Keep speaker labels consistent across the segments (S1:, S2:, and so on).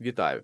S1: Вітаю!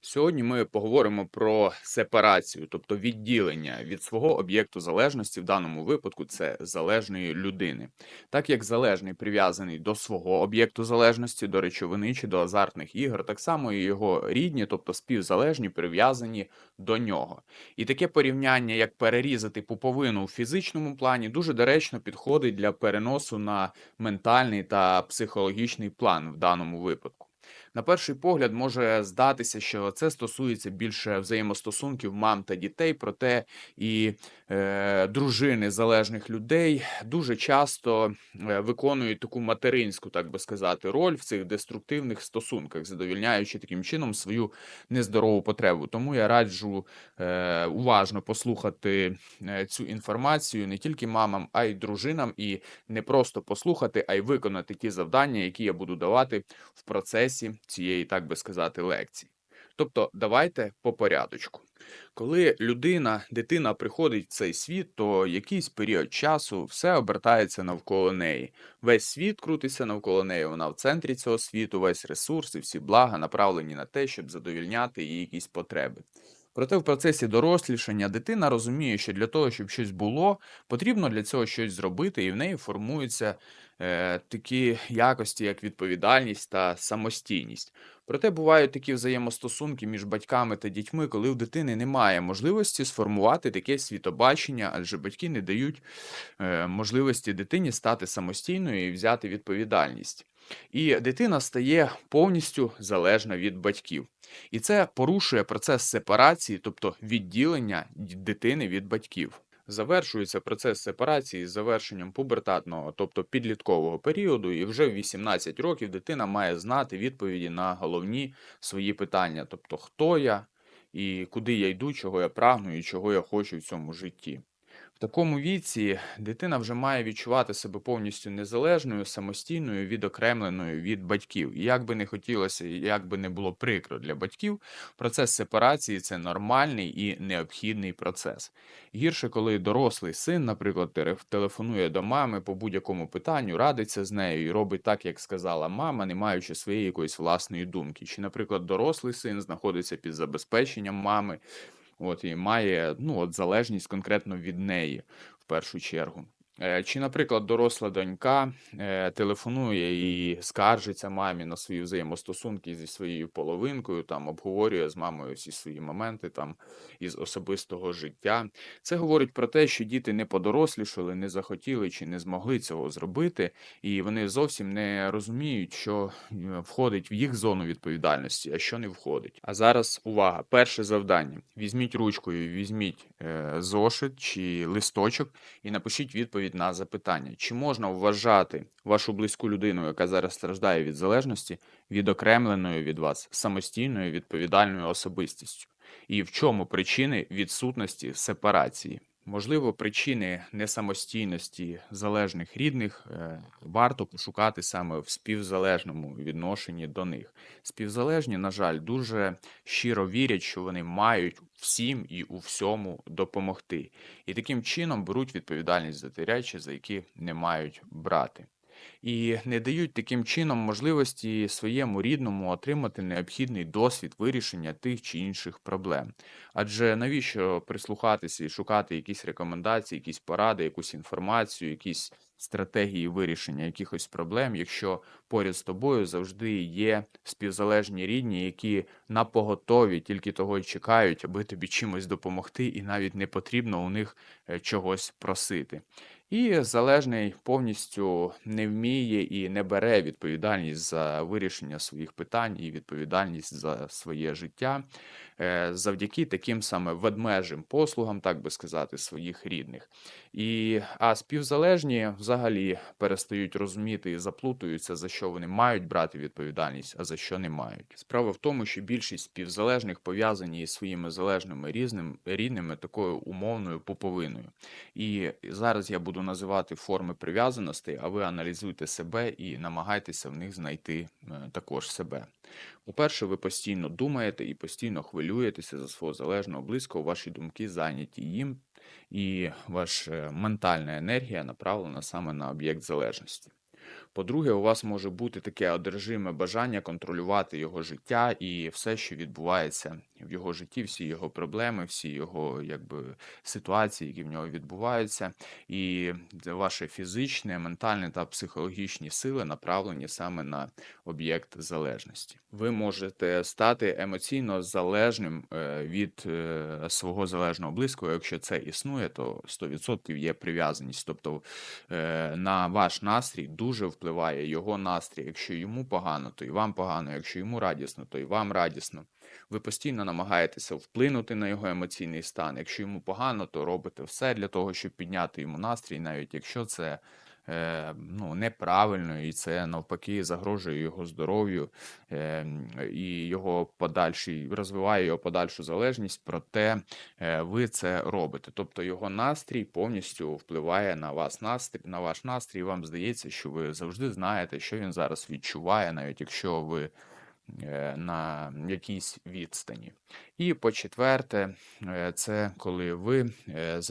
S1: Сьогодні ми поговоримо про сепарацію, тобто відділення від свого об'єкту залежності, в даному випадку це залежної людини. Так як залежний прив'язаний до свого об'єкту залежності, до речовини чи до азартних ігор, так само і його рідні, тобто співзалежні, прив'язані до нього. І таке порівняння, як перерізати пуповину у фізичному плані, дуже доречно підходить для переносу на ментальний та психологічний план в даному випадку. На перший погляд може здатися, що це стосується більше взаємостосунків мам та дітей, проте і е, дружини залежних людей дуже часто е, виконують таку материнську, так би сказати, роль в цих деструктивних стосунках, задовільняючи таким чином свою нездорову потребу. Тому я раджу е, уважно послухати е, цю інформацію не тільки мамам, а й дружинам, і не просто послухати, а й виконати ті завдання, які я буду давати в процесі цієї, так би сказати, лекції. Тобто, давайте по порядочку. Коли людина, дитина приходить в цей світ, то якийсь період часу все обертається навколо неї. Весь світ крутиться навколо неї, вона в центрі цього світу, весь ресурс і всі блага направлені на те, щоб задовільняти її якісь потреби. Проте в процесі дорослішання дитина розуміє, що для того, щоб щось було, потрібно для цього щось зробити, і в неї формуються е, такі якості, як відповідальність та самостійність. Проте бувають такі взаємостосунки між батьками та дітьми, коли в дитини немає можливості сформувати таке світобачення, адже батьки не дають е, можливості дитині стати самостійною і взяти відповідальність. І дитина стає повністю залежна від батьків. І це порушує процес сепарації, тобто відділення дитини від батьків. Завершується процес сепарації з завершенням пубертатного, тобто підліткового періоду, і вже в 18 років дитина має знати відповіді на головні свої питання, тобто хто я і куди я йду, чого я прагну і чого я хочу в цьому житті. Такому віці дитина вже має відчувати себе повністю незалежною, самостійною, відокремленою від батьків. І як би не хотілося, як би не було прикро для батьків, процес сепарації це нормальний і необхідний процес. Гірше, коли дорослий син, наприклад, телефонує до мами по будь-якому питанню, радиться з нею і робить так, як сказала мама, не маючи своєї якоїсь власної думки. Чи, наприклад, дорослий син знаходиться під забезпеченням мами. От і має ну от залежність конкретно від неї в першу чергу. Е, Чи, наприклад, доросла донька е, телефонує і скаржиться мамі на свої взаємостосунки зі своєю половинкою, там обговорює з мамою всі свої моменти там із особистого життя. Це говорить про те, що діти не подорослішали, не захотіли чи не змогли цього зробити, і вони зовсім не розуміють, що е, входить в їх зону відповідальності, а що не входить. А зараз увага! Перше завдання: візьміть ручкою, візьміть зошит чи листочок і напишіть відповідь на запитання, чи можна вважати вашу близьку людину, яка зараз страждає від залежності, відокремленою від вас самостійною відповідальною особистістю, і в чому причини відсутності сепарації. Можливо, причини несамостійності залежних рідних е, варто пошукати саме в співзалежному відношенні до них. Співзалежні, на жаль, дуже щиро вірять, що вони мають всім і у всьому допомогти, і таким чином беруть відповідальність за ті речі, за які не мають брати. І не дають таким чином можливості своєму рідному отримати необхідний досвід вирішення тих чи інших проблем. Адже навіщо прислухатися і шукати якісь рекомендації, якісь поради, якусь інформацію, якісь стратегії вирішення якихось проблем, якщо поряд з тобою завжди є співзалежні рідні, які на поготові тільки того й чекають, аби тобі чимось допомогти, і навіть не потрібно у них е, чогось просити. І залежний повністю не вміє і не бере відповідальність за вирішення своїх питань і відповідальність за своє життя е, завдяки таким саме ведмежим послугам, так би сказати, своїх рідних. І, а співзалежні взагалі перестають розуміти і заплутуються, за що вони мають брати відповідальність, а за що не мають. Справа в тому, що більшість співзалежних пов'язані із своїми залежними різним, рідними такою умовною пуповиною. І зараз я буду називати форми прив'язаності, а ви аналізуйте себе і намагайтеся в них знайти е, також себе. По-перше, ви постійно думаєте і постійно хвилюєтеся за свого залежного близького, ваші думки зайняті їм, і ваша ментальна енергія направлена саме на об'єкт залежності. По-друге, у вас може бути таке одержиме бажання контролювати його життя і все, що відбувається в його житті, всі його проблеми, всі його якби ситуації, які в нього відбуваються, і ваше фізичне, ментальне та психологічні сили направлені саме на об'єкт залежності. Ви можете стати емоційно залежним е, від е, свого залежного близького. Якщо це існує, то 100% є прив'язаність. Тобто е, на ваш настрій дуже впливає його настрій. Якщо йому погано, то і вам погано. Якщо йому радісно, то і вам радісно. Ви постійно намагаєтеся вплинути на його емоційний стан. Якщо йому погано, то робите все для того, щоб підняти йому настрій, навіть якщо це ну, неправильно, і це навпаки загрожує його здоров'ю е, і його подальший розвиває його подальшу залежність, проте е, ви це робите. Тобто його настрій повністю впливає на вас настрій, на ваш настрій. Вам здається, що ви завжди знаєте, що він зараз відчуває, навіть якщо ви е, на якійсь відстані. І по-четверте, е, це коли ви займаєтесь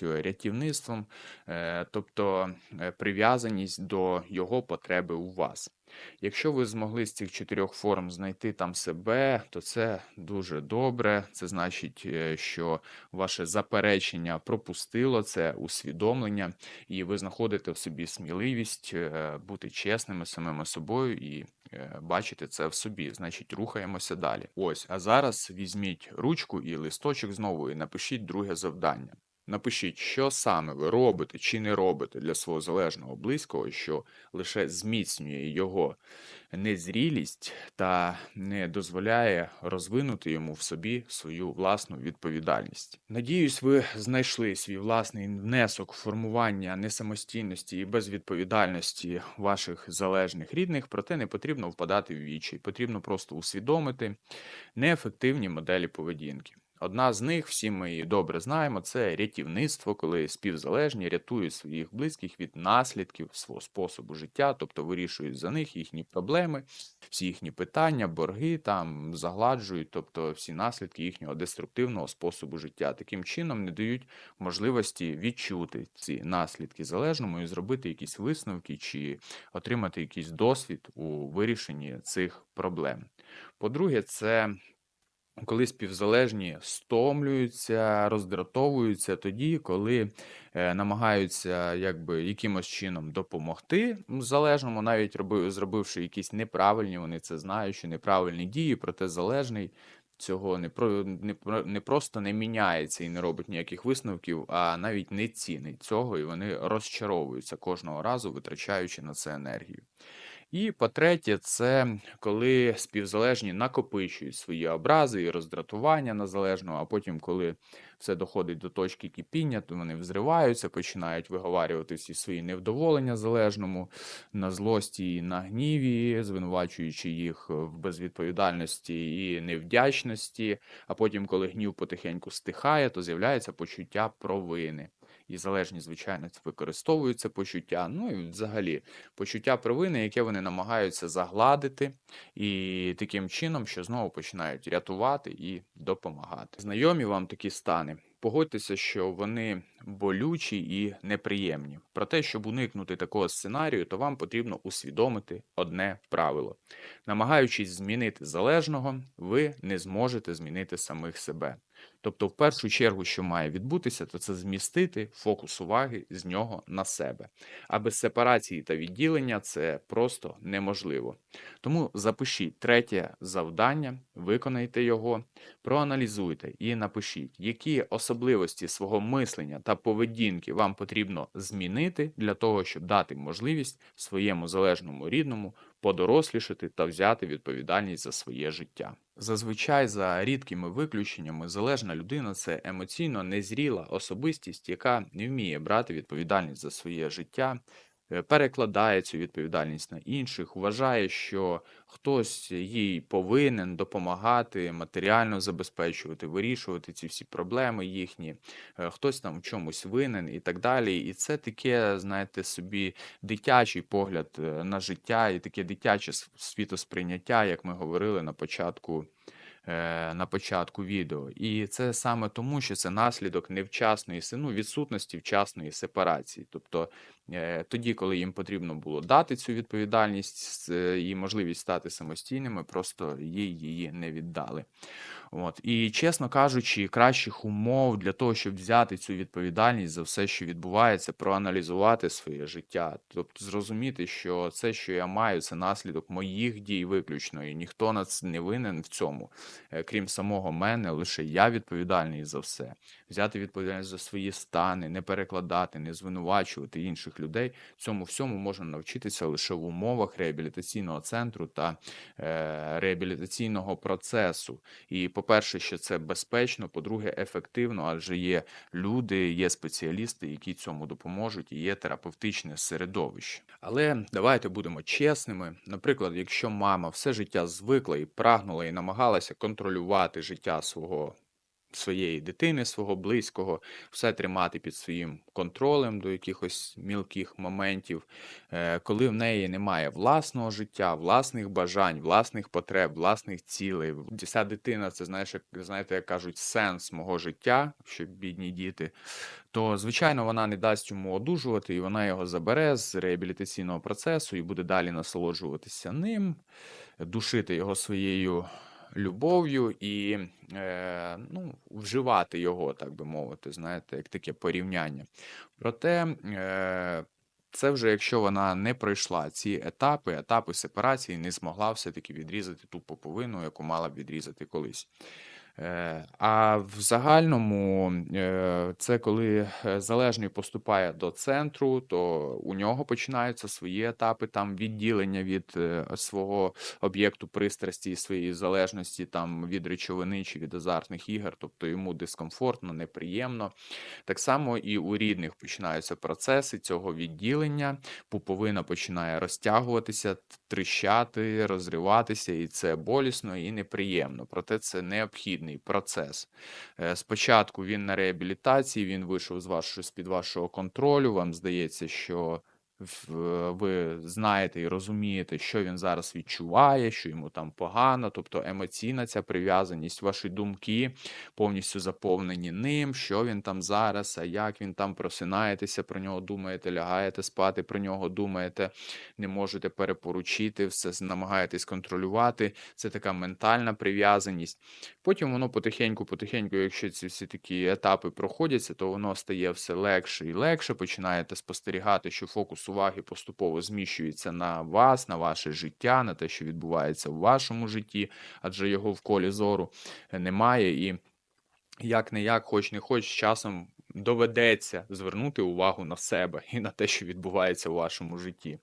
S1: займаєтеся рятівництвом, е, тобто е, прив'язаність до його потреби у вас. Якщо ви змогли з цих чотирьох форм знайти там себе, то це дуже добре. Це значить, е, що ваше заперечення пропустило це усвідомлення, і ви знаходите в собі сміливість е, бути чесними самими собою і е, бачити це в собі. Значить, рухаємося далі. Ось, а зараз візьміть ручку і листочок знову і напишіть друге завдання. Напишіть, що саме ви робите чи не робите для свого залежного близького, що лише зміцнює його незрілість та не дозволяє розвинути йому в собі свою власну відповідальність. Надіюсь, ви знайшли свій власний внесок формування несамостійності і безвідповідальності ваших залежних рідних, проте не потрібно впадати в вічі, потрібно просто усвідомити неефективні моделі поведінки. Одна з них, всі ми її добре знаємо, це рятівництво, коли співзалежні рятують своїх близьких від наслідків свого способу життя, тобто вирішують за них їхні проблеми, всі їхні питання, борги там загладжують, тобто всі наслідки їхнього деструктивного способу життя. Таким чином не дають можливості відчути ці наслідки залежному і зробити якісь висновки чи отримати якийсь досвід у вирішенні цих проблем. По-друге, це коли співзалежні стомлюються, роздратовуються тоді, коли е, намагаються якби якимось чином допомогти залежному, навіть роби, зробивши якісь неправильні, вони це знають, що неправильні дії, проте залежний цього не про не, не просто не міняється і не робить ніяких висновків, а навіть не цінить цього, і вони розчаровуються кожного разу, витрачаючи на це енергію. І по-третє, це коли співзалежні накопичують свої образи і роздратування на залежного, а потім, коли все доходить до точки кипіння, то вони взриваються, починають виговарювати всі свої невдоволення залежному на злості і на гніві, звинувачуючи їх в безвідповідальності і невдячності. А потім, коли гнів потихеньку стихає, то з'являється почуття провини. І залежні, звичайно, використовують це почуття. Ну і взагалі почуття провини, яке вони намагаються загладити, і таким чином, що знову починають рятувати і допомагати. Знайомі вам такі стани. Погодьтеся, що вони болючі і неприємні. Проте, щоб уникнути такого сценарію, то вам потрібно усвідомити одне правило: намагаючись змінити залежного, ви не зможете змінити самих себе. Тобто, в першу чергу, що має відбутися, то це змістити фокус уваги з нього на себе. А без сепарації та відділення це просто неможливо. Тому запишіть третє завдання, виконайте його, проаналізуйте і напишіть, які особливості свого мислення та поведінки вам потрібно змінити для того, щоб дати можливість своєму залежному рідному подорослішати та взяти відповідальність за своє життя. Зазвичай, за рідкими виключеннями, залежна людина це емоційно незріла особистість, яка не вміє брати відповідальність за своє життя, е, перекладає цю відповідальність на інших, вважає, що хтось їй повинен допомагати, матеріально забезпечувати, вирішувати ці всі проблеми їхні, е, хтось там в чомусь винен і так далі. І це таке, знаєте, собі дитячий погляд е, на життя і таке дитяче світосприйняття, як ми говорили на початку на початку відео. І це саме тому, що це наслідок невчасної ну, відсутності вчасної сепарації. Тобто е, тоді, коли їм потрібно було дати цю відповідальність е, і можливість стати самостійними, просто їй її не віддали. От. І, чесно кажучи, кращих умов для того, щоб взяти цю відповідальність за все, що відбувається, проаналізувати своє життя, тобто зрозуміти, що це, що я маю, це наслідок моїх дій виключно, і ніхто нас не винен в цьому, е, крім самого мене, лише я відповідальний за все. Взяти відповідальність за свої стани, не перекладати, не звинувачувати інших людей. Цьому всьому можна навчитися лише в умовах реабілітаційного центру та е, реабілітаційного процесу. І, по-перше, що це безпечно, по-друге, ефективно, адже є люди, є спеціалісти, які цьому допоможуть, і є терапевтичне середовище. Але давайте будемо чесними. Наприклад, якщо мама все життя звикла і прагнула і намагалася контролювати життя свого. Своєї дитини, свого близького, все тримати під своїм контролем до якихось мілких моментів, Е, коли в неї немає власного життя, власних бажань, власних потреб, власних цілей. Ця дитина, це знаєш, як знаєте, як кажуть, сенс мого життя, що бідні діти, то звичайно вона не дасть йому одужувати, і вона його забере з реабілітаційного процесу і буде далі насолоджуватися ним, душити його своєю. Любов'ю і е, ну, вживати його, так би мовити, знаєте, як таке порівняння. Проте е, це вже якщо вона не пройшла ці етапи, етапи сепарації, не змогла все-таки відрізати ту поповину, яку мала б відрізати колись. Е, А в загальному е, це коли е, залежний поступає до центру, то у нього починаються свої етапи там відділення від свого об'єкту пристрасті і своєї залежності там від речовини чи від азартних ігор, тобто йому дискомфортно, неприємно. Так само і у рідних починаються процеси цього відділення, пуповина починає розтягуватися, тріщати, розриватися, і це болісно і неприємно. Проте це необхідний процес. Е, Спочатку він на реабілітації, він вийшов з вашого з-під вашого контролю. Вам здається, що ви знаєте і розумієте, що він зараз відчуває, що йому там погано, тобто емоційна ця прив'язаність, ваші думки повністю заповнені ним, що він там зараз, а як він там просинаєтеся, про нього думаєте, лягаєте спати, про нього думаєте, не можете перепоручити, все намагаєтесь контролювати. Це така ментальна прив'язаність. Потім воно потихеньку, потихеньку, якщо ці всі такі етапи проходяться, то воно стає все легше і легше. Починаєте спостерігати, що фокус уваги поступово зміщується на вас, на ваше життя, на те, що відбувається в вашому житті, адже його в колі зору е, немає. І як не як, хоч не хоч, з часом доведеться звернути увагу на себе і на те, що відбувається у вашому житті.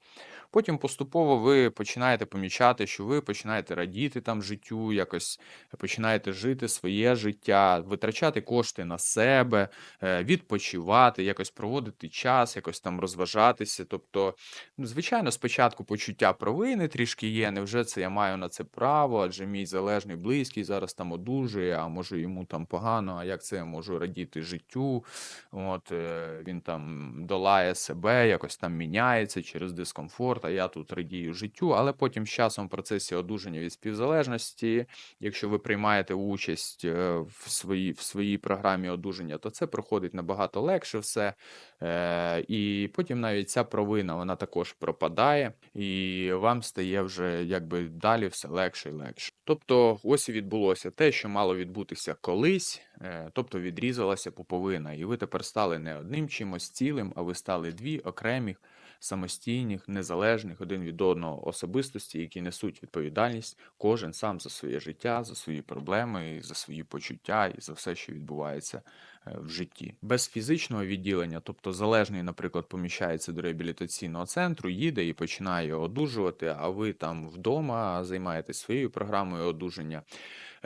S1: Потім поступово ви починаєте помічати, що ви починаєте радіти там життю, якось починаєте жити своє життя, витрачати кошти на себе, е, відпочивати, якось проводити час, якось там розважатися. Тобто, ну, звичайно, спочатку почуття провини трішки є. Невже це я маю на це право? Адже мій залежний близький зараз там одужує, а може йому там погано, а як це я можу радіти життю? От е, він там долає себе, якось там міняється через дискомфорт, а я тут радію життю. Але потім з часом в процесі одужання від співзалежності, якщо ви приймаєте участь е, в своїй, в своїй програмі одужання, то це проходить набагато легше все. Е, і потім навіть ця провина вона також пропадає, і вам стає вже якби далі все легше і легше. Тобто, ось і відбулося те, що мало відбутися колись, е, тобто відрізалася пуповина, і ви тепер стали не одним чимось цілим, а ви стали дві окремих, самостійних, незалежних один від одного особистості, які несуть відповідальність, кожен сам за своє життя, за свої проблеми, за свої почуття і за все, що відбувається е, в житті. Без фізичного відділення, тобто залежний, наприклад, поміщається до реабілітаційного центру, їде і починає одужувати, а ви там вдома займаєтесь своєю програмою одужання.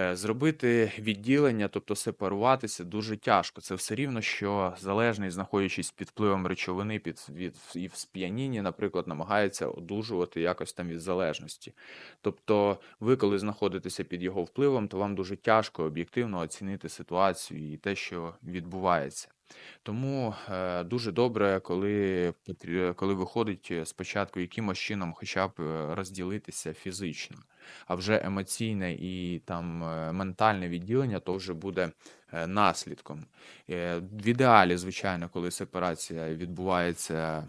S1: Е, Зробити відділення, тобто сепаруватися, дуже тяжко. Це все рівно, що залежний, знаходячись під впливом речовини, під від і в сп'янінні, наприклад, намагається одужувати якось там від залежності. Тобто, ви, коли знаходитеся під його впливом, то вам дуже тяжко об'єктивно оцінити ситуацію і те, що відбувається. Тому е, дуже добре, коли, коли виходить е, спочатку якимось чином хоча б е, розділитися фізично, а вже емоційне і там ментальне відділення то вже буде наслідком. В ідеалі, звичайно, коли сепарація відбувається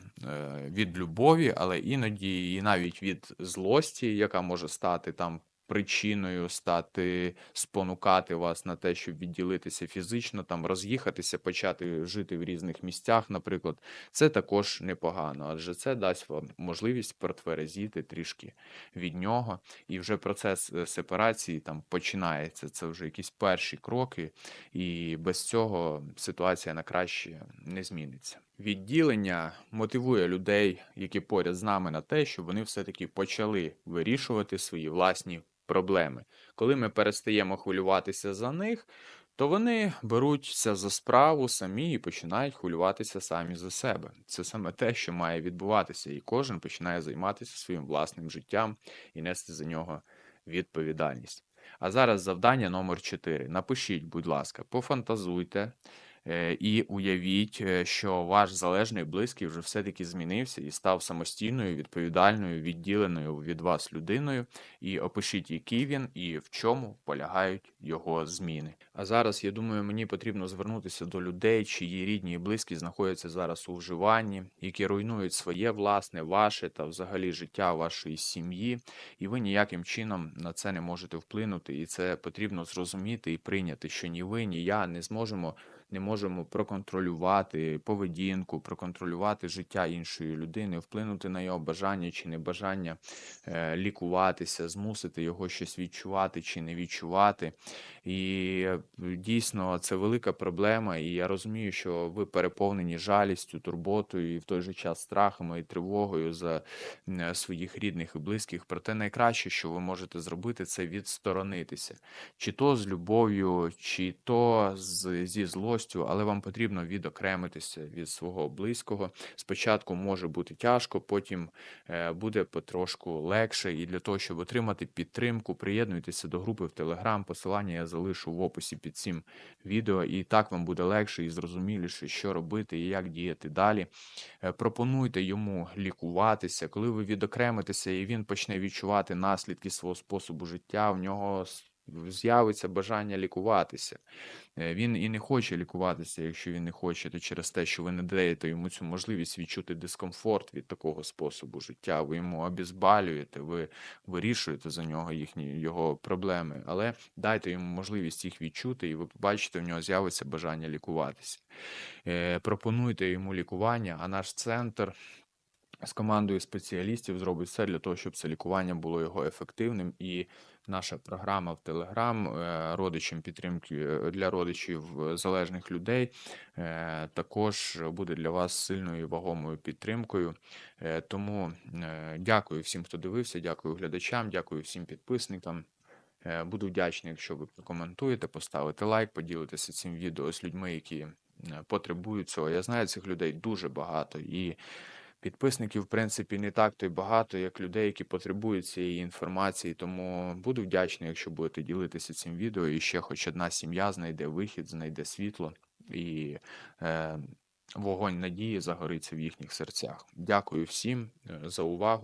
S1: від любові, але іноді і навіть від злості, яка може стати там причиною, стати, спонукати вас на те, щоб відділитися фізично, там роз'їхатися, почати жити в різних місцях, наприклад, це також непогано, адже це дасть вам можливість протверезіти трішки від нього, і вже процес е, сепарації там починається. Це вже якісь перші кроки, і без цього ситуація на краще не зміниться. Відділення мотивує людей, які поряд з нами, на те, щоб вони все-таки почали вирішувати свої власні проблеми. Коли ми перестаємо хвилюватися за них, то вони беруться за справу самі і починають хвилюватися самі за себе. Це саме те, що має відбуватися, і кожен починає займатися своїм власним життям і нести за нього відповідальність. А зараз завдання номер 4. Напишіть, будь ласка, пофантазуйте е, і уявіть, е, що ваш залежний близький вже все-таки змінився і став самостійною, відповідальною, відділеною від вас людиною. І опишіть, який він і в чому полягають його зміни. А зараз, я думаю, мені потрібно звернутися до людей, чиї рідні і близькі знаходяться зараз у вживанні, які руйнують своє власне, ваше та взагалі життя вашої сім'ї, і ви ніяким чином на це не можете вплинути. І це потрібно зрозуміти і прийняти, що ні ви, ні я не зможемо. Не можемо проконтролювати поведінку, проконтролювати життя іншої людини, вплинути на його бажання чи небажання е, лікуватися, змусити його щось відчувати чи не відчувати. І е, дійсно це велика проблема. І я розумію, що ви переповнені жалістю, турботою і в той же час страхами і тривогою за своїх рідних і близьких. Проте найкраще, що ви можете зробити, це відсторонитися, чи то з любов'ю, чи то зі злостю, але вам потрібно відокремитися від свого близького. Спочатку може бути тяжко, потім е, буде потрошку легше. І для того, щоб отримати підтримку, приєднуйтеся до групи в Telegram. Посилання я залишу в описі під цим відео, і так вам буде легше і зрозуміліше, що робити і як діяти далі. Е, Пропонуйте йому лікуватися, коли ви відокремитеся, і він почне відчувати наслідки свого способу життя, в нього з'явиться бажання лікуватися. Е, Він і не хоче лікуватися, якщо він не хоче, то через те, що ви не даєте йому цю можливість відчути дискомфорт від такого способу життя. Ви йому обізбалюєте, ви вирішуєте за нього їхні його проблеми, але дайте йому можливість їх відчути, і ви побачите, в нього з'явиться бажання лікуватися. Е, Пропонуйте йому лікування, а наш центр з командою спеціалістів зробить все для того, щоб це лікування було його ефективним. І наша програма в е, родичам підтримки е, для родичів е, залежних людей е, також буде для вас сильною і вагомою підтримкою. Тому дякую всім, хто дивився, дякую глядачам, дякую всім підписникам. Буду вдячний, якщо ви прокоментуєте, поставите лайк, поділитеся цим відео з людьми, які потребують цього. Я знаю цих людей дуже багато, і підписників, в принципі, не так то й багато, як людей, які потребують цієї інформації. Тому буду вдячний, якщо будете ділитися цим відео, і ще хоч одна сім'я знайде вихід, знайде світло і е, вогонь надії загориться в їхніх серцях. Дякую всім е, за увагу.